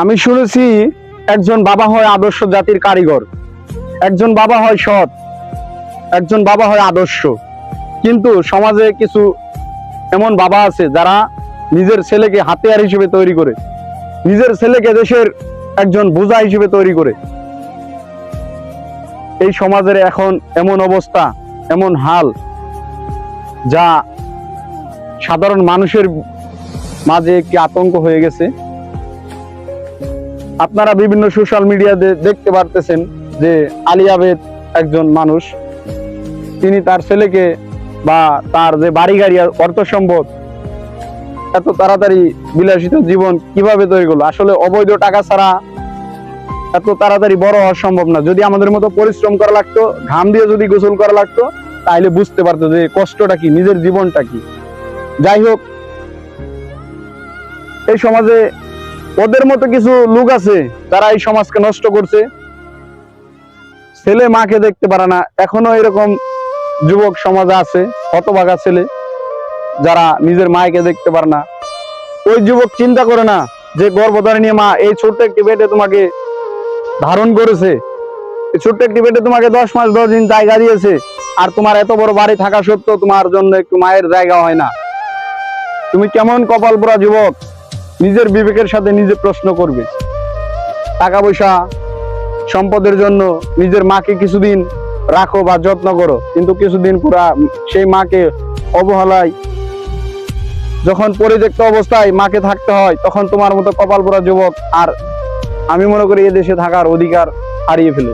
আমি শুনেছি একজন বাবা হয় আদর্শ জাতির কারিগর, একজন বাবা হয় সৎ, একজন বাবা হয় আদর্শ। কিন্তু সমাজে কিছু এমন বাবা আছে যারা নিজের ছেলেকে হাতিয়ার হিসেবে তৈরি করে, নিজের ছেলেকে দেশের একজন বোঝা হিসেবে তৈরি করে। এই সমাজের এখন এমন অবস্থা, এমন হাল যা সাধারণ মানুষের মাঝে একটি আতঙ্ক হয়ে গেছে। আপনারা বিভিন্ন সোশ্যাল মিডিয়াতে দেখতে পারতেছেন যে আলী আবেদ একজন মানুষ। তিনি তার ছেলেকে বা তার যে বাড়ি গাড়ি অর্থ সম্পদ এত তাড়াতাড়ি বিলাসিত জীবন কীভাবে তৈরি করল? আসলে অবৈধ টাকা ছাড়া এত তাড়াতাড়ি বড় হওয়া সম্ভব না। যদি আমাদের মতো পরিশ্রম করা লাগতো, ঘাম দিয়ে যদি গোসল করা লাগতো তাহলে বুঝতে পারতো যে কষ্টটা কি, নিজের জীবনটা কি। যাই হোক, এই সমাজে ওদের মতো কিছু লোক আছে যারা এই সমাজকে নষ্ট করছে। ছেলে মাকে দেখতে পারে না। এখনও এরকম যুবক সমাজে আছে, হতভাগা ছেলে, যারা নিজের মাকে দেখতে পারে না। ওই যুবক চিন্তা করে না যে গর্ভধারিণী মা এই ছোট্ট একটি পেটে তোমাকে ধারণ করেছে। এই ছোট্ট একটি বেটে তোমাকে দশ মাস, দশ দিন জায়গা দিয়েছে। আর তোমার এত বড় বাড়ি থাকা সত্ত্বেও তোমার জন্য একটু মায়ের জায়গা হয় না। তুমি কেমন কপাল যুবক? নিজের বিবেকের সাথে নিজে প্রশ্ন করবে। টাকা পয়সা, সম্পদের জন্য নিজের মাকে কিছুদিন রাখো বা যত্ন করো। কিন্তু কিছুদিন পুরা সেই মাকে অবহেলায়, যখন পরিত্যক্ত অবস্থায় মাকে থাকতে হয়, তখন তোমার মতো কপাল পোড়া যুবক আর আমি মনে করি এদেশে থাকার অধিকার হারিয়ে ফেলে।